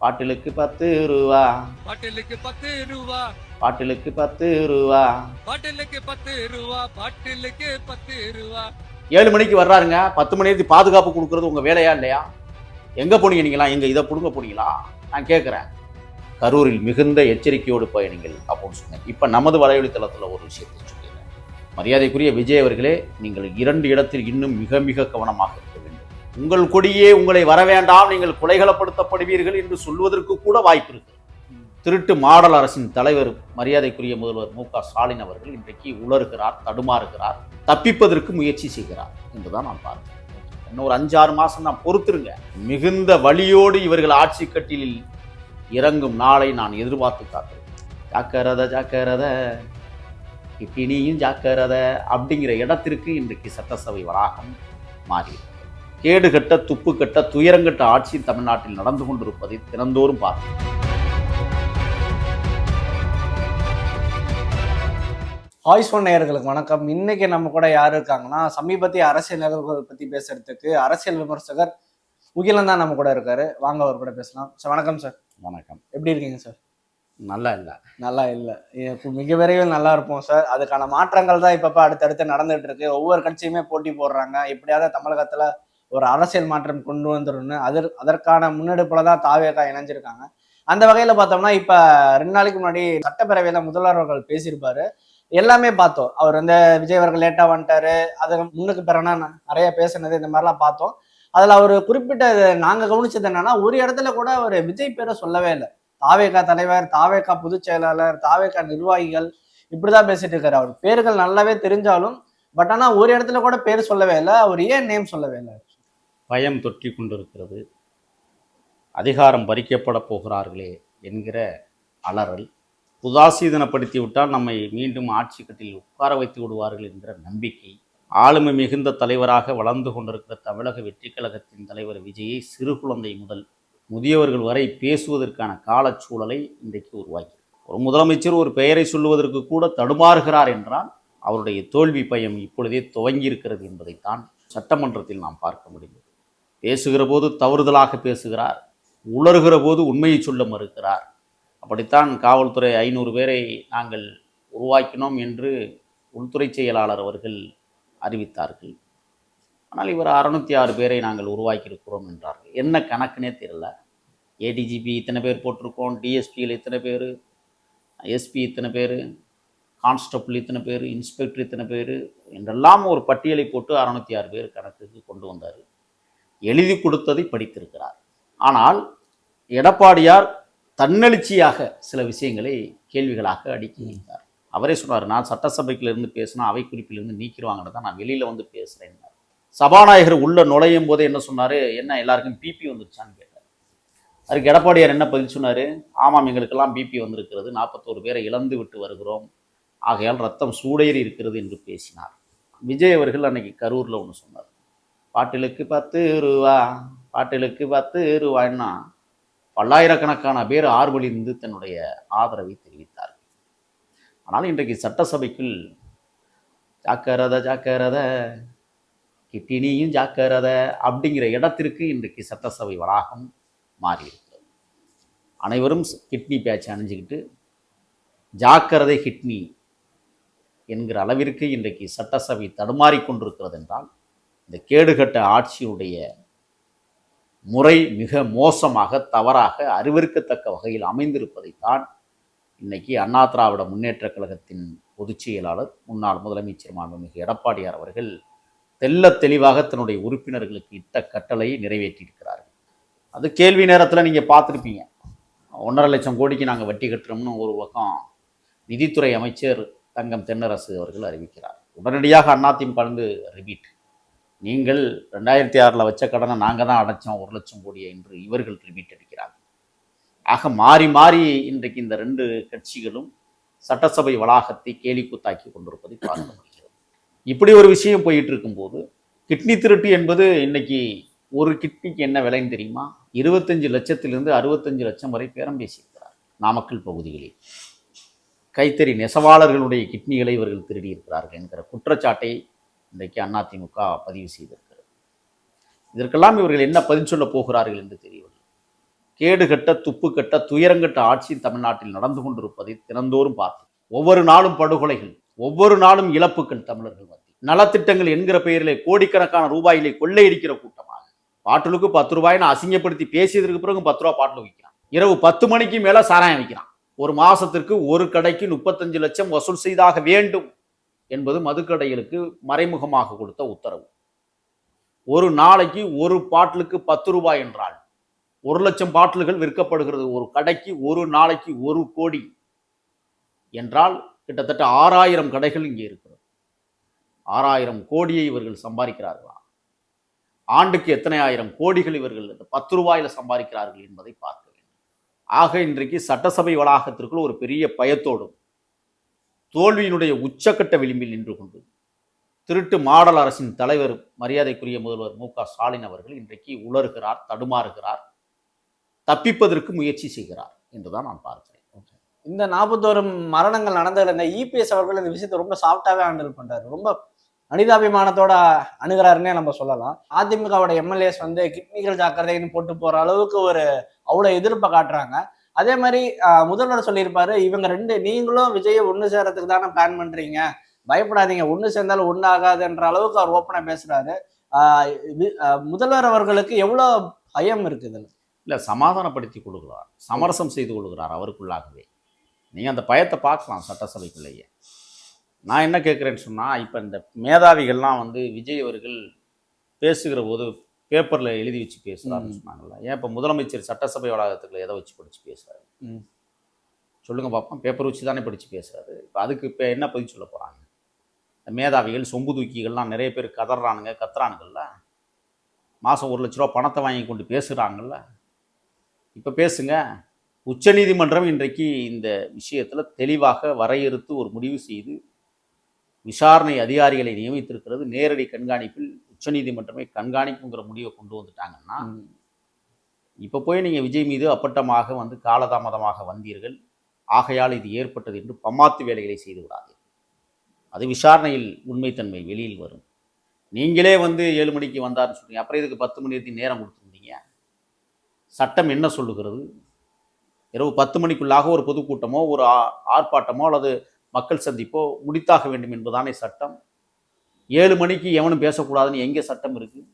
பாட்டிலுக்கு பத்து ரூபா பாட்டிலுக்கு பத்து ரூபா பாட்டிலுக்கு பத்து ரூபா பாட்டிலுக்கு பத்து ரூபா பாட்டிலுக்கு பத்து ரூபா ஏழு மணிக்கு வர்றாருங்க. பத்து மணி நேரத்துக்கு பாதுகாப்பு கொடுக்கறது உங்க வேலையா இல்லையா? எங்க போனீங்க நீங்களா? எங்க இதை புடுங்க போனீங்களா? நான் கேட்குறேன் கரூரில் மிகுந்த எச்சரிக்கையோடு பயணிங்கள் அப்படின்னு சொன்னேன். இப்போ நமது வலையொலி தளத்தில் ஒரு விஷயத்தை சொல்லிடுறேன். மரியாதைக்குரிய விஜய் அவர்களே நீங்கள் இரண்டு இடத்தில் இன்னும் மிக மிக கவனமாக இருக்க உங்கள் கொடியே உங்களை வர வேண்டாம் நீங்கள் கொலைகளப்படுத்தப்படுவீர்கள் என்று சொல்வதற்கு கூட வாய்ப்பு இருக்கு. திருட்டு மாடல் அரசின் தலைவர் மரியாதைக்குரிய முதல்வர் மு க ஸ்டாலின் அவர்கள் இன்றைக்கு உளறுகிறார் தடுமாறுகிறார் தப்பிப்பதற்கு முயற்சி செய்கிறார் என்றுதான் நான் பார்க்கிறேன். இன்னும் ஒரு அஞ்சாறு மாதம் நான் பொறுத்துருங்க. மிகுந்த வழியோடு இவர்கள் ஆட்சி கட்டிலில் இறங்கும் நாளை நான் எதிர்பார்த்து காக்கிறேன் ஜாக்கிரத ஜாக்கிரத கிட்டினியும் ஜாக்கிரத அப்படிங்கிற இடத்திற்கு இன்றைக்கு சட்டசபை வளாகம் மாறியது கேடு கட்ட துப்பு கட்ட துயரங்கட்ட ஆட்சி தமிழ்நாட்டில் நடந்து கொண்டிருப்பதை தினந்தோறும் பார்க்கிறோம். வாய்ஸ் ஒன் நேயர்களுக்கு வணக்கம். இன்னைக்கு நம்ம கூட யார் இருக்காங்கன்னா சமீபத்திய அரசியல் நிகழ்வுகள் பத்தி பேசுறதுக்கு அரசியல் விமர்சகர் முகிலன் தான் நம்ம கூட இருக்காரு. வாங்க அவர் கூட பேசலாம். சார் வணக்கம் சார். வணக்கம். எப்படி இருக்கீங்க சார்? நல்லா இல்லை. நல்லா இல்லை. இப்போ மிக விரைவில் நல்லா இருப்போம் சார். அதுக்கான மாற்றங்கள் தான் இப்பப்ப அடுத்தடுத்து நடந்துட்டு இருக்கு. ஒவ்வொரு கட்சியுமே போட்டி போடுறாங்க. எப்படியாவது தமிழகத்துல ஒரு அரசியல் மாற்றம் கொண்டு வந்துரும்னு அதற் அதற்கான முன்னெடுப்பில் தான் தாவேகா இணைஞ்சிருக்காங்க. அந்த வகையில் பார்த்தோம்னா இப்போ ரெண்டு நாளைக்கு முன்னாடி சட்டப்பேரவையில் முதல்வர் அவர்கள் பேசியிருப்பாரு. எல்லாமே பார்த்தோம். அவர் வந்து விஜய் அவர்கள் லேட்டாக வந்துட்டாரு. அது முன்னுக்கு பிறனா நிறைய பேசுனது இந்த மாதிரிலாம் பார்த்தோம். அதில் அவர் குறிப்பிட்ட நாங்கள் கவனிச்சது என்னன்னா ஒரு இடத்துல கூட அவர் விஜய் பேரை சொல்லவே இல்லை. தாவேகா தலைவர் தாவேகா பொதுச் செயலாளர் தாவேகா நிர்வாகிகள் இப்படிதான் பேசிட்டு இருக்காரு. அவர் பேர்கள் நல்லாவே தெரிஞ்சாலும் பட் ஆனால் ஒரு இடத்துல கூட பேர் சொல்லவே இல்லை. அவர் ஏன் நேம் சொல்லவே இல்லை? பயம் தொற்றி கொண்டிருக்கிறது. அதிகாரம் பறிக்கப்பட போகிறார்களே என்கிற அலறல் உதாசீதனப்படுத்தி விட்டால் நம்மை மீண்டும் ஆட்சி கட்டில் உட்கார வைத்து விடுவார்கள் என்கிற நம்பிக்கை ஆளுமை மிகுந்த தலைவராக வளர்ந்து கொண்டிருக்கிற தமிழக வெற்றி கழகத்தின் தலைவர் விஜயை சிறு குழந்தை முதல் முதியவர்கள் வரை பேசுவதற்கான காலச்சூழலை இன்றைக்கு உருவாக்கி. ஒரு முதலமைச்சர் ஒரு பெயரை சொல்லுவதற்கு கூட தடுமாறுகிறார் என்றால் அவருடைய தோல்வி பயம் இப்பொழுதே துவங்கி இருக்கிறது என்பதைத்தான் சட்டமன்றத்தில் நாம் பார்க்க முடிந்தது. பேசுகிற போது தவறுதலாக பேசுகிறார் உளறுகிற போது உண்மையை சொல்ல மறுக்கிறார். அப்படித்தான் காவல்துறை ஐநூறு பேரை நாங்கள் உருவாக்கினோம் என்று உள்துறை செயலாளர் அவர்கள் அறிவித்தார்கள். ஆனால் இவர் அறுநூத்தி ஆறு பேரை நாங்கள் உருவாக்கியிருக்கிறோம் என்றார்கள். என்ன கணக்குனே தெரியல. ஏடிஜிபி இத்தனை பேர் போட்டிருக்கோம் டிஎஸ்பியில் இத்தனை பேர் எஸ்பி இத்தனை பேர் கான்ஸ்டபிள் இத்தனை பேர் இன்ஸ்பெக்டர் இத்தனை பேர் என்றெல்லாம் ஒரு பட்டியலை போட்டு அறுநூத்தி ஆறு பேர் கணக்குக்கு கொண்டு வந்தார் எழுதி கொடுத்ததை படித்திருக்கிறார். ஆனால் எடப்பாடியார் தன்னெழுச்சியாக சில விஷயங்களை கேள்விகளாக அடுக்கி வைத்தார். அவரே சொன்னார் நான் சட்டசபைக்கிலிருந்து பேசினா அவை குறிப்பிலிருந்து நீக்கிடுவாங்கன்னு தான் நான் வெளியில் வந்து பேசுகிறேன் சபாநாயகர் உள்ள நுழையும் போது என்ன சொன்னார்? என்ன எல்லாருக்கும் பிபி வந்துருச்சான்னு கேட்டார். அதுக்கு எடப்பாடியார் என்ன பதில் சொன்னார்? ஆமாம் எங்களுக்கெல்லாம் பிபி வந்திருக்கிறது. நாற்பத்தோரு பேரை இழந்து விட்டு வருகிறோம். ஆகையால் ரத்தம் சூடேறி இருக்கிறது என்று பேசினார். விஜய் அவர்கள் அன்னைக்கு கரூரில் ஒன்று சொன்னார். பாட்டிலுக்கு பத்து ரூபா பாட்டிலுக்கு பத்து ரூபாய்னா பல்லாயிரக்கணக்கான பேர் ஆர்வலிருந்து தன்னுடைய ஆதரவை தெரிவித்தார் ஆனால் இன்றைக்கு சட்டசபைக்குள் ஜாக்கிரத ஜாக்கிரத கிட்டினியும் ஜாக்கிரத அப்படிங்கிற இடத்திற்கு இன்றைக்கு சட்டசபை வளாகம் மாறியிருக்கிறது. அனைவரும் கிட்னி பேட்ச் அணிஞ்சுக்கிட்டு ஜாக்கிரதை கிட்னி என்கிற அளவிற்கு இன்றைக்கு சட்டசபை தடுமாறிக்கொண்டிருக்கிறது என்றால் இந்த கேடுகட்ட ஆட்சியுடைய முறை மிக மோசமாக தவறாக அறிவிற்கத்தக்க வகையில் அமைந்திருப்பதைத்தான் இன்னைக்கு அண்ணா திராவிட முன்னேற்ற கழகத்தின் பொதுச் செயலாளர் முன்னாள் முதலமைச்சர் மாண்புமிகு எடப்பாடியார் அவர்கள் தெல்ல தெளிவாக தன்னுடைய உறுப்பினர்களுக்கு இட்ட கட்டளையை நிறைவேற்றியிருக்கிறார்கள். அது கேள்வி நேரத்தில் நீங்கள் பார்த்துருப்பீங்க. ஒன்றரை லட்சம் கோடிக்கு நாங்கள் வட்டி கட்டுறோம்னு ஒரு பக்கம் நிதித்துறை அமைச்சர் தங்கம் தென்னரசு அவர்கள் அறிவிக்கிறார். உடனடியாக அதிமுக கலந்து ரிபீட் நீங்கள் ரெண்டாயிரத்தி ஆறில் வச்ச கடனை நாங்கள் தான் அடைச்சோம். ஒரு லட்சம் கோடியை என்று இவர்கள் ரிபீட் அடிக்கிறார்கள். ஆக மாறி மாறி இன்றைக்கு இந்த ரெண்டு கட்சிகளும் சட்டசபை வளாகத்தை கேலி கூத்தாக்கி கொண்டிருப்பதை பார்க்க முடிகிறது. இப்படி ஒரு விஷயம் போயிட்டு இருக்கும்போது கிட்னி திருட்டு என்பது இன்னைக்கு ஒரு கிட்னிக்கு என்ன விலைன்னு தெரியுமா? இருபத்தஞ்சு லட்சத்திலிருந்து அறுபத்தஞ்சு லட்சம் வரை பேரம் பேசியிருக்கிறார் நாமக்கல் பகுதிகளில் கைத்தறி நெசவாளர்களுடைய கிட்னிகளை இவர்கள் திருடி இருக்கிறார்கள் என்கிற குற்றச்சாட்டை இன்றைக்கு அதிமுக பதிவு செய்திருக்கிறது. இதற்கெல்லாம் இவர்கள் என்ன பதில் சொல்ல போகிறார்கள் என்று தெரியவில்லை. துப்பு கட்ட துயரங்கட்ட ஆட்சி தமிழ்நாட்டில் நடந்து கொண்டிருப்பதை தினந்தோறும் பார்த்து ஒவ்வொரு நாளும் படுகொலைகள் ஒவ்வொரு நாளும் இழப்புகள் தமிழர்கள் மத்தியில். நலத்திட்டங்கள் என்கிற பெயரிலே கோடிக்கணக்கான ரூபாயிலே கொள்ளையடிக்கிற கூட்டமாக. பாட்டலுக்கு பத்து ரூபாய்னு அசிங்கப்படுத்தி பேசியதற்கு பிறகு பத்து ரூபா பாட்டில் விற்கிறான் இரவு பத்து மணிக்கு மேலே சாராயம் விற்கிறான் ஒரு மாசத்திற்கு ஒரு கடைக்கு முப்பத்தஞ்சு லட்சம் வசூல் செய்தாக வேண்டும். என்பது மதுக்கடைகளுக்கு மறைமுகமாக கொடுத்த உத்தரவு. ஒரு நாளைக்கு ஒரு பாட்டிலுக்கு பத்து ரூபாய் என்றால் ஒரு லட்சம் பாட்டில்கள் விற்கப்படுகிறது. ஒரு கடைக்கு ஒரு நாளைக்கு ஒரு கோடி என்றால் கிட்டத்தட்ட ஆறாயிரம் கடைகள் இங்கே இருக்கிறது. ஆறாயிரம் கோடியை இவர்கள் சம்பாதிக்கிறார்களா? ஆண்டுக்கு எத்தனை ஆயிரம் கோடிகள் இவர்கள் இந்த பத்து ரூபாயில் சம்பாதிக்கிறார்கள் என்பதை பார்க்க வேண்டும். ஆக இன்றைக்கு சட்டசபை வளாகத்திற்குள் ஒரு பெரிய பயத்தோடும் தோல்வியினுடைய உச்சக்கட்ட விளிம்பில் நின்று கொண்டு திருட்டு மாடல் அரசின் தலைவர் மரியாதைக்குரிய முதல்வர் மு க ஸ்டாலின் அவர்கள் இன்றைக்கு உலர்கிறார் தடுமாறுகிறார் தப்பிப்பதற்கு முயற்சி செய்கிறார் என்றுதான் நான் பார்க்கிறேன். இந்த நாற்பத்தோரு மரணங்கள் நடந்ததுல இந்த இபிஎஸ் அவர்கள் இந்த விஷயத்தை ரொம்ப சாஃப்டாகவே ஹேண்டில் பண்ணுறாரு ரொம்ப மனிதாபிமானத்தோட அணுகிறாருன்னே நம்ம சொல்லலாம். அதிமுகவோட எம்எல்ஏஸ் வந்து கிட்னிகள் ஜாக்கிரதைன்னு போட்டு போகிற அளவுக்கு ஒரு அவ்வளோ எதிர்ப்பை காட்டுறாங்க. அதே மாதிரி முதல்வர் சொல்லியிருப்பாரு இவங்க ரெண்டு நீங்களும் விஜயை ஒண்ணு சேரத்துக்கு தானே பிளான் பண்றீங்க. பயப்படாதீங்க. ஒண்ணு சேர்ந்தாலும் ஒண்ணு ஆகாதுன்ற அளவுக்கு அவர் ஓப்பனா பேசுறாரு. முதல்வர் அவர்களுக்கு எவ்வளவு பயம் இருக்குது இல்லை சமாதானப்படுத்தி கொடுக்கிறார் சமரசம் செய்து கொள்கிறார் அவருக்குள்ளாகவே. நீங்கள் அந்த பயத்தை பார்க்கலாம் சட்டசபைக்குள்ளேயே நான் என்ன கேட்குறேன்னு சொன்னால் இப்போ இந்த மேதாவிகள்லாம் வந்து விஜய் அவர்கள் பேசுகிற போது பேப்பரில் எழுதி வச்சு பேசுகிறாருன்னு. சொன்னாங்கல்ல ஏன் இப்போ முதலமைச்சர் சட்டசபை வளாகத்துக்குள்ள எதை வச்சு படித்து பேசுகிறாரு ம். சொல்லுங்க பார்ப்போம் பேப்பர் வச்சு தானே படித்து பேசுகிறாரு இப்போ அதுக்கு இப்போ என்ன பதில் சொல்ல போகிறாங்க மேதாவிகள் சொம்பு தூக்கிகள்லாம் நிறைய பேர் கதறானுங்க கத்துறானுங்கல்ல. மாதம் ஒரு லட்ச ரூபா பணத்தை வாங்கி கொண்டு பேசுகிறாங்கல்ல இப்போ பேசுங்க. உச்சநீதிமன்றம் இன்றைக்கு இந்த விஷயத்தில் தெளிவாக வரையறுத்து ஒரு முடிவு செய்து விசாரணை அதிகாரிகளை நியமித்திருக்கிறது. நேரடி கண்காணிப்பில் உச்சநீதிமன்றமே கண்காணிப்புங்கிற முடிவை கொண்டு வந்துட்டாங்கன்னா. இப்போ போய் நீங்கள் விஜய் மீது அப்பட்டமாக வந்து காலதாமதமாக வந்தீர்கள். ஆகையால் இது ஏற்பட்டது என்று பம்மாத்து வேலைகளை செய்து விடாதீர்கள். அது விசாரணையில் உண்மைத்தன்மை வெளியில் வரும். நீங்களே வந்து ஏழு மணிக்கு வந்தாருன்னு சொல்றீங்க. அப்புறம் இதுக்கு பத்து மணி வரைக்கும் நேரம் கொடுத்துருந்தீங்க? சட்டம் என்ன சொல்லுகிறது? இரவு பத்து மணிக்குள்ளாக ஒரு பொதுக்கூட்டமோ ஒரு ஆர்ப்பாட்டமோ அல்லது மக்கள் சந்திப்போ முடித்தாக வேண்டும் என்பதானே சட்டம்? ஏழு மணிக்கு எவனும் பேசக்கூடாதுன்னு எங்கே சட்டம் இருக்குது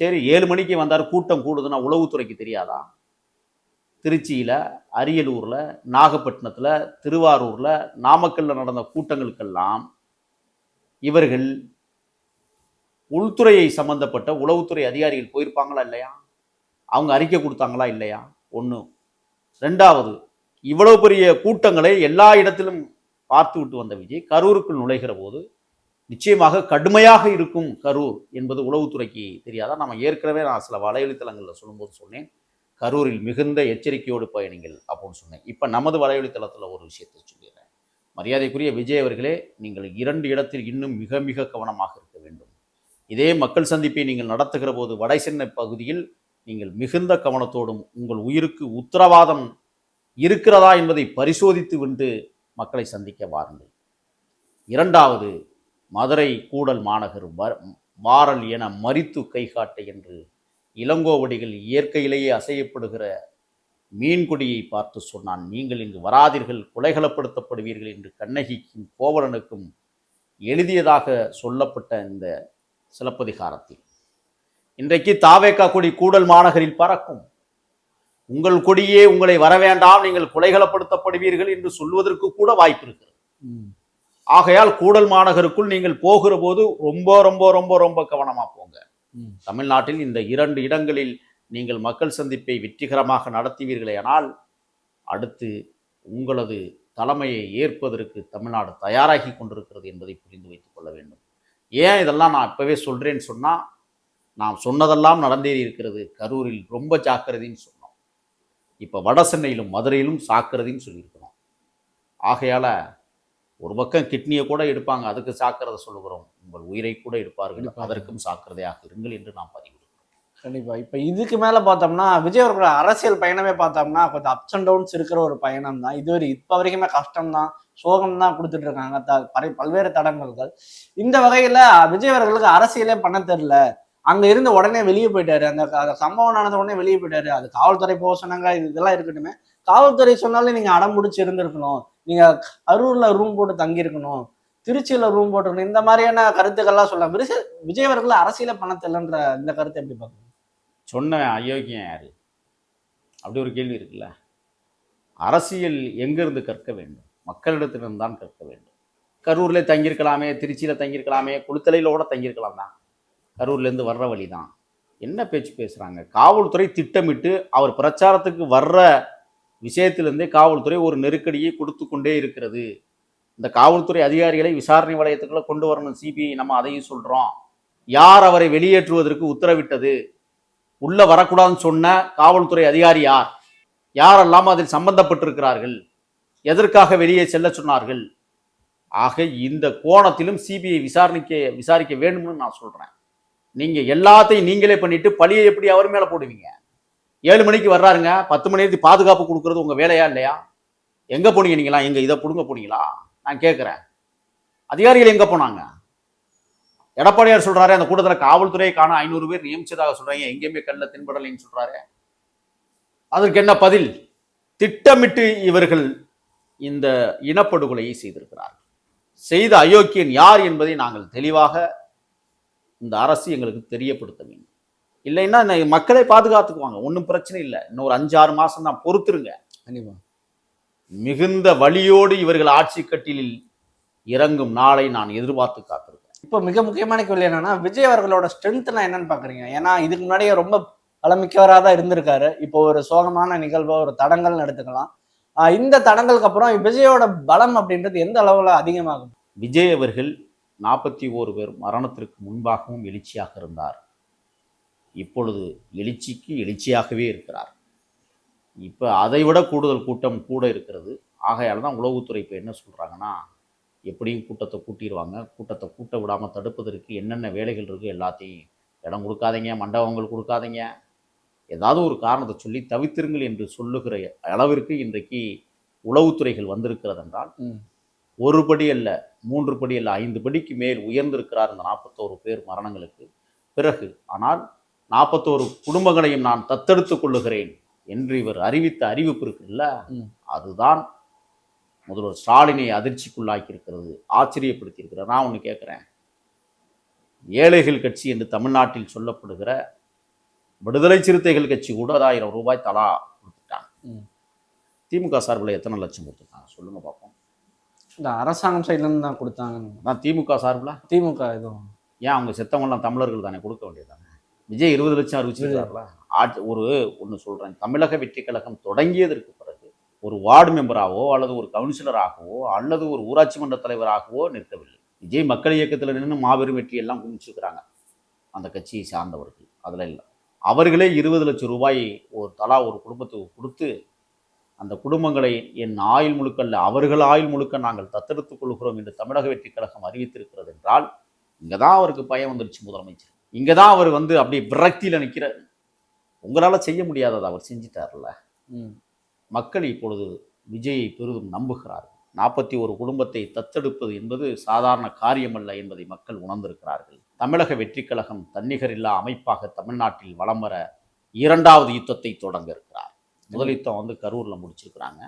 சரி ஏழு மணிக்கு வந்தார் கூட்டம் கூடுதுன்னா உளவுத்துறைக்கு தெரியாதா? திருச்சியில் அரியலூரில் நாகப்பட்டினத்தில் திருவாரூரில் நாமக்கல்லில் நடந்த கூட்டங்களுக்கெல்லாம் இவர்கள் உள்துறையை சம்பந்தப்பட்ட உளவுத்துறை அதிகாரிகள் போயிருப்பாங்களா இல்லையா? அவங்க அறிக்கை கொடுத்தாங்களா இல்லையா? ஒன்று ரெண்டாவது இவ்வளவு பெரிய கூட்டங்களை எல்லா இடத்திலும் பார்த்து விட்டு வந்த விஜய் கரூருக்குள் நுழைகிற போது நிச்சயமாக கடுமையாக இருக்கும் கரூர் என்பது உளவுத்துறைக்கு தெரியாதா? நம்ம ஏற்கனவே நான் சில வலையொலித்தளங்களில் சொல்லும்போது சொன்னேன். கரூரில் மிகுந்த எச்சரிக்கையோடு பயணிங்கள் அப்படின்னு சொன்னேன். இப்போ நமது வலையொலித்தளத்தில் ஒரு விஷயத்தை சொல்லிடுறேன். மரியாதைக்குரிய விஜய் அவர்களே நீங்கள் இரண்டு இடத்தில் இன்னும் மிக மிக கவனமாக இருக்க வேண்டும். இதே மக்கள் சந்திப்பை நீங்கள் நடத்துகிற போது வடை சென்னை பகுதியில் நீங்கள் மிகுந்த கவனத்தோடும் உங்கள் உயிருக்கு உத்தரவாதம் இருக்கிறதா என்பதை பரிசோதித்து விட்டு மக்களை சந்திக்க வாருங்கள். இரண்டாவது மதுரை கூடல் மாநகர் வ- வாரல் என மறித்து கைகாட்ட என்று இளங்கோவடிகள் இயற்கையிலேயே அசையப்படுகிற மீன்கொடியை பார்த்து சொன்னான். நீங்கள் இங்கு வராதீர்கள் கொலைகளப்படுத்தப்படுவீர்கள் என்று கண்ணகிக்கும் கோவலனுக்கும் எழுதியதாக சொல்லப்பட்ட இந்த சிலப்பதிகாரத்தில். இன்றைக்கு தாவேக்கா கொடி கூடல் மாநகரில் பறக்கும். உங்கள் கொடியே உங்களை வரவேண்டாம் நீங்கள் கொலைகளப்படுத்தப்படுவீர்கள் என்று சொல்வதற்கு கூட வாய்ப்பு இருக்கிறது. ஆகையால் கூடல் மாநகருக்குள் நீங்கள் போகிற போது ரொம்ப ரொம்ப ரொம்ப ரொம்ப கவனமா போங்க. தமிழ்நாட்டில் இந்த இரண்டு இடங்களில் நீங்கள் மக்கள் சந்திப்பை வெற்றிகரமாக நடத்துவீர்களேயானால் அடுத்து உங்களது தலைமையை ஏற்பதற்கு தமிழ்நாடு தயாராகி கொண்டிருக்கிறது என்பதை புரிந்து வைத்துக் கொள்ள வேண்டும். ஏன் இதெல்லாம் நான் இப்பவே சொல்றேன்னு சொன்னா நாம் சொன்னதெல்லாம் நடந்தேறி இருக்கிறது. கரூரில் ரொம்ப ஜாக்கிரதைன்னு சொன்னோம். இப்போ வட சென்னையிலும் மதுரையிலும் சாக்கிரதைன்னு சொல்லியிருக்கிறோம். ஆகையால ஒரு பக்கம் கிட்னியை கூட எடுப்பாங்க அதுக்கு சாக்கிரதை சொல்லுகிறோம். உங்கள் உயிரை கூட எடுப்பார்கள். அதற்கும் சாக்கிரதையாக இருங்கள் என்று நாம் பதிவிடுகிறோம். கண்டிப்பா. இப்ப இதுக்கு மேல பார்த்தோம்னா விஜய் அவர்களோட அரசியல் பயணமே பார்த்தோம்னா கொஞ்சம் அப்ஸ் அண்ட் டவுன்ஸ் இருக்கிற ஒரு பயணம் தான். இது இப்ப வரைக்குமே கஷ்டம் தான். சோகம் தான் கொடுத்துட்டு இருக்காங்க. த- பரை- பல்வேறு தடங்கல்கள். இந்த வகையில விஜய் அவர்களுக்கு அரசியலே பண்ண தெரியல. அங்க இருந்து உடனே வெளியே போயிட்டாரு. அந்த சம்பவம் நடந்த உடனே வெளியே போயிட்டாரு. அது காவல்துறை போக சொன்னாங்க. இது இதெல்லாம் இருக்கட்டுமே. காவல்துறை சொன்னாலும் நீங்க அடம் பிடிச்சி இருந்திருக்கணும். நீங்கள் கரூரில் ரூம் போட்டு தங்கியிருக்கணும் திருச்சியில் ரூம் போட்டுருக்கணும் இந்த மாதிரியான கருத்துக்கள்லாம் சொல்லலாம் விஜய் விஜய் அவர்கள் அரசியல பணத்தில்லைன்ற இந்த கருத்தை எப்படி பார்க்கணும்? சொன்ன அயோக்கியம் யார்? அப்படி ஒரு கேள்வி இருக்குல்ல. அரசியல் எங்கேருந்து கற்க வேண்டும்? மக்களிடத்திலிருந்து தான் கற்க வேண்டும். கரூரில் தங்கியிருக்கலாமே திருச்சியில் தங்கியிருக்கலாமே குளித்தலையில கூட தங்கியிருக்கலாம் தான். கரூர்லேருந்து வர்ற வழி தான் என்ன பேச்சு பேசுகிறாங்க காவல்துறை திட்டமிட்டு அவர் பிரச்சாரத்துக்கு வர்ற விஷயத்திலிருந்தே காவல்துறை ஒரு நெருக்கடியை கொடுத்து கொண்டே இருக்கிறது. இந்த காவல்துறை அதிகாரிகளை விசாரணை வலயத்துக்குள்ளே கொண்டு வரணும் சிபிஐ. நம்ம அதையும் சொல்கிறோம் யார் அவரை வெளியேற்றுவதற்கு உத்தரவிட்டது? உள்ளே வரக்கூடாதுன்னு சொன்ன காவல்துறை அதிகாரி யார்? யாரெல்லாம் அதில் சம்பந்தப்பட்டிருக்கிறார்கள்? எதற்காக வெளியே செல்ல சொன்னார்கள்? ஆக இந்த கோணத்திலும் சிபிஐ விசாரணைக்க விசாரிக்க வேண்டும்னு நான் சொல்கிறேன் நீங்கள் எல்லாத்தையும் நீங்களே பண்ணிட்டு பழியை எப்படி அவர் மேலே போடுவீங்க? ஏழு மணிக்கு வர்றாருங்க பத்து மணி நேரத்துக்கு பாதுகாப்பு கொடுக்கறது உங்கள் வேலையா இல்லையா? எங்கே போனீங்க நீங்களா எங்கள் இதை பிடுங்க போனீங்களா? நான் கேட்குறேன். அதிகாரிகள் எங்கே போனாங்க? எடப்பாடியார் சொல்கிறாரு அந்த கூட்டத்தில் காவல்துறையை காண ஐநூறு பேர் நியமிச்சதாக சொல்கிறாங்க எங்கேயுமே கண்ணில் தென்படலைன்னு சொல்கிறாரு அதற்கு என்ன பதில்? திட்டமிட்டு இவர்கள் இந்த இனப்படுகொலையை செய்திருக்கிறார்கள். செய்த அயோக்கியன் யார் என்பதை நாங்கள் தெளிவாக இந்த அரசு எங்களுக்கு தெரியப்படுத்த வேண்டும். இல்லைன்னா மக்களை பாதுகாத்துக்குவாங்க. ஒன்றும் பிரச்சனை இல்லை. இன்னும் ஒரு அஞ்சு ஆறு மாசம் தான் பொறுத்துருங்க. மிகுந்த வலியோடு இவர்கள் ஆட்சி கட்டிலில் இறங்கும் நாளை நான் எதிர்பார்த்து காத்திருக்கேன் இப்போ மிக முக்கியமான கேள்வி என்னன்னா விஜய் அவர்களோட ஸ்ட்ரென்த்னா என்னன்னு பாக்குறீங்க? ஏன்னா இதுக்கு முன்னாடியே ரொம்ப பலமிக்கவராக தான் இருந்திருக்காரு. இப்போ ஒரு சோகமான நிகழ்வோ ஒரு தடங்கல்னு எடுத்துக்கலாம் இந்த தடங்களுக்கு அப்புறம் விஜயோட பலம் அப்படின்றது எந்த அளவுல அதிகமாகும்? விஜய் அவர்கள் நாற்பத்தி ஓரு பேர் மரணத்திற்கு முன்பாகவும் எழுச்சியாக இருந்தார். இப்பொழுது எழுச்சிக்கு எழுச்சியாகவே இருக்கிறார். இப்போ அதை விட கூடுதல் கூட்டம் கூட இருக்கிறது. ஆகையால் தான் உளவுத்துறை இப்போ என்ன சொல்கிறாங்கன்னா எப்படியும் கூட்டத்தை கூட்டிடுவாங்க கூட்டத்தை கூட்ட விடாமல் தடுப்பதற்கு என்னென்ன வேலைகள் இருக்குது எல்லாத்தையும் இடம் கொடுக்காதீங்க மண்டபங்கள் கொடுக்காதீங்க. ஏதாவது ஒரு காரணத்தை சொல்லி தவித்திருங்கள் என்று சொல்லுகிற அளவிற்கு இன்றைக்கு உளவுத்துறைகள் வந்திருக்கிறது என்றால். ஒரு படி அல்ல மூன்று படி அல்ல ஐந்து படிக்கு மேல் உயர்ந்திருக்கிறார் இந்த நாற்பத்தோரு பேர் மரணங்களுக்கு பிறகு. ஆனால் நாற்பத்தோரு குடும்பங்களையும் நான் தத்தெடுத்துக் கொள்ளுகிறேன் என்று இவர் அறிவித்த அறிவிப்பு இருக்குல்ல. அதுதான் முதல்வர் ஸ்டாலினை அதிர்ச்சிக்குள்ளாக்கி இருக்கிறது ஆச்சரியப்படுத்தி நான் ஒன்று கேட்குறேன் ஏழைகள் கட்சி என்று தமிழ்நாட்டில் சொல்லப்படுகிற விடுதலை சிறுத்தைகள் கட்சி கூட ஆயிரம் ரூபாய் தலா கொடுத்துட்டாங்க. திமுக சார்பில் எத்தனை லட்சம் கொடுத்துருக்காங்க? சொல்லுங்க பார்ப்போம் இந்த அரசாங்கம் சைட்ல இருந்து தான் கொடுத்தாங்க நான் திமுக சார்பில்? திமுக எதுவும். ஏன் அவங்க செத்தவங்கலாம் தமிழர்கள் தானே? கொடுக்க வேண்டியதானே விஜய் இருபது லட்சம் அறிவிச்சிருக்காருல. ஆட்சி ஒரு ஒன்று சொல்கிறேன் தமிழக வெற்றி கழகம் தொடங்கியதற்கு பிறகு ஒரு வார்டு மெம்பராகவோ அல்லது ஒரு கவுன்சிலராகவோ அல்லது ஒரு ஊராட்சி மன்ற தலைவராகவோ நிற்கவில்லை. விஜய் மக்கள் இயக்கத்தில் நின்று மாபெரும் வெற்றியெல்லாம் குமிச்சிருக்கிறாங்க அந்த கட்சியை சார்ந்தவர்கள். அதில் இல்லை. அவர்களே இருபது லட்சம் ரூபாய் ஒரு தலா ஒரு குடும்பத்துக்கு கொடுத்து அந்த குடும்பங்களை என் ஆயுள் முழுக்கல்ல அவர்கள் ஆயுள் முழுக்க நாங்கள் தத்தெடுத்துக் கொள்கிறோம் என்று தமிழக வெற்றி கழகம் அறிவித்திருக்கிறது என்றால் இங்கே தான் அவருக்கு பயம் வந்துருச்சு முதலமைச்சர். இங்கே தான் அவர் வந்து அப்படி விரக்தியில் நிற்கிறார் உங்களால் செய்ய முடியாததை அவர் செஞ்சிட்டார்ல. மக்கள் இப்பொழுது விஜயை பெரிதும் நம்புகிறார்கள். நாற்பத்தி ஒரு குடும்பத்தை தத்தெடுப்பது என்பது சாதாரண காரியமல்ல என்பதை மக்கள் உணர்ந்திருக்கிறார்கள். தமிழக வெற்றிக் கழகம் தன்னிகரில்லா அமைப்பாக தமிழ்நாட்டில் வலம் வர இரண்டாவது யுத்தத்தை தொடங்க இருக்கிறார். முதல் யுத்தம் வந்து கரூரில் முடிச்சிருக்கிறாங்க.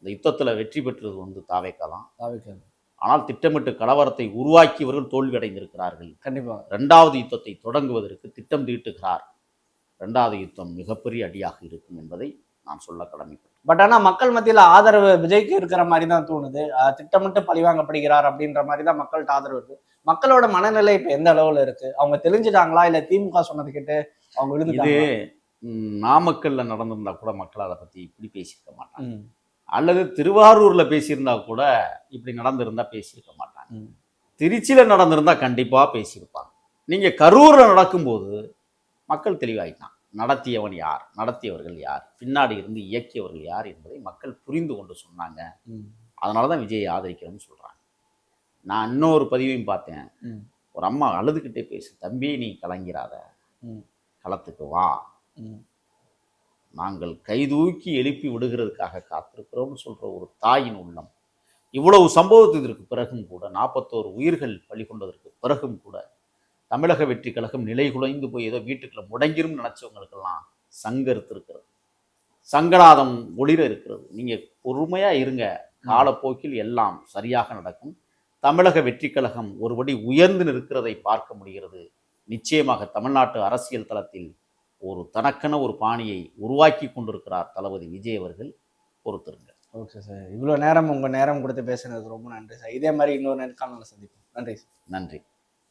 இந்த யுத்தத்தில் வெற்றி பெற்றது வந்து தாவேக்கா தான். தாவிக்காது ஆனால் திட்டமிட்டு கலவரத்தை உருவாக்கியவர்கள் தோல்வியடைந்திருக்கிறார்கள். கண்டிப்பா. இரண்டாவது யுத்தத்தை தொடங்குவதற்கு திட்டம் தீட்டுகிறார். இரண்டாவது யுத்தம் மிகப்பெரிய அடியாக இருக்கும் என்பதை நான் சொல்ல கடமைப்பட்டேன். பட் ஆனா மக்கள் மத்தியில ஆதரவு விஜய்க்கு இருக்கிற மாதிரி தான் தோணுது திட்டமிட்டு பழிவாங்கப்படுகிறார் அப்படின்ற மாதிரி தான் மக்கள்கிட்ட ஆதரவு இருக்கு. மக்களோட மனநிலை இப்ப எந்த அளவுல இருக்கு? அவங்க தெரிஞ்சுட்டாங்களா? இல்ல திமுக சொன்னது கேட்டு அவங்க? ம், நாமக்கல்ல நடந்திருந்தா கூட மக்கள் அதை பத்தி இப்படி பேசியிருக்க மாட்டாங்க. அல்லது திருவாரூர்ல பேசியிருந்தா கூட இப்படி நடந்திருந்தா பேசியிருக்க மாட்டாங்க. திருச்சியில நடந்திருந்தா கண்டிப்பா பேசியிருப்பாங்க. நீங்க கரூர்ல நடக்கும்போது மக்கள் தெளிவாயிட்டான் நடத்தியவன் யார்? நடத்தியவர்கள் யார்? பின்னாடி இருந்து இயக்கியவர்கள் யார் என்பதை மக்கள் புரிந்து கொண்டு சொன்னாங்க. அதனால தான் விஜயை ஆதரிக்கிறோம்னு சொல்கிறாங்க நான் இன்னொரு பதிவையும் பார்த்தேன். ஒரு அம்மா அழுதுகிட்டே பேசு தம்பி நீ கலங்கிறாத. களத்துக்கு வா. நாங்கள் கைதூக்கி எழுப்பி விடுகிறதுக்காக காத்திருக்கிறோம்னு சொல்கிற ஒரு தாயின் உள்ளம். இவ்வளவு சம்பவத்திற்கு பிறகும் கூட நாற்பத்தோரு உயிர்கள் பலி கொண்டதற்கு பிறகும் கூட தமிழக வெற்றி கழகம் நிலை குலைந்து போய் ஏதோ வீட்டுக்குள்ள முடங்கிரும் நினச்சவங்களுக்கெல்லாம் சங்கருத்து இருக்கிறது சங்கநாதம் ஒளிர இருக்கிறது. நீங்கள் பொறுமையாக இருங்க. காலப்போக்கில் எல்லாம் சரியாக நடக்கும். தமிழக வெற்றி கழகம் ஒருபடி உயர்ந்து நிற்கிறதை பார்க்க முடிகிறது. நிச்சயமாக தமிழ்நாட்டு அரசியல் தளத்தில் ஒரு தனக்கென ஒரு பாணியை உருவாக்கி கொண்டிருக்கிறார் தளபதி விஜய் அவர்கள் பொறுத்திருங்க. Okay sir. இவ்வளோ நேரம் உங்கள் நேரம் கொடுத்து பேசுனதுக்கு ரொம்ப நன்றி சார். இதே மாதிரி இன்னொரு நேர்காணல சந்திப்போம். நன்றி சார். நன்றி.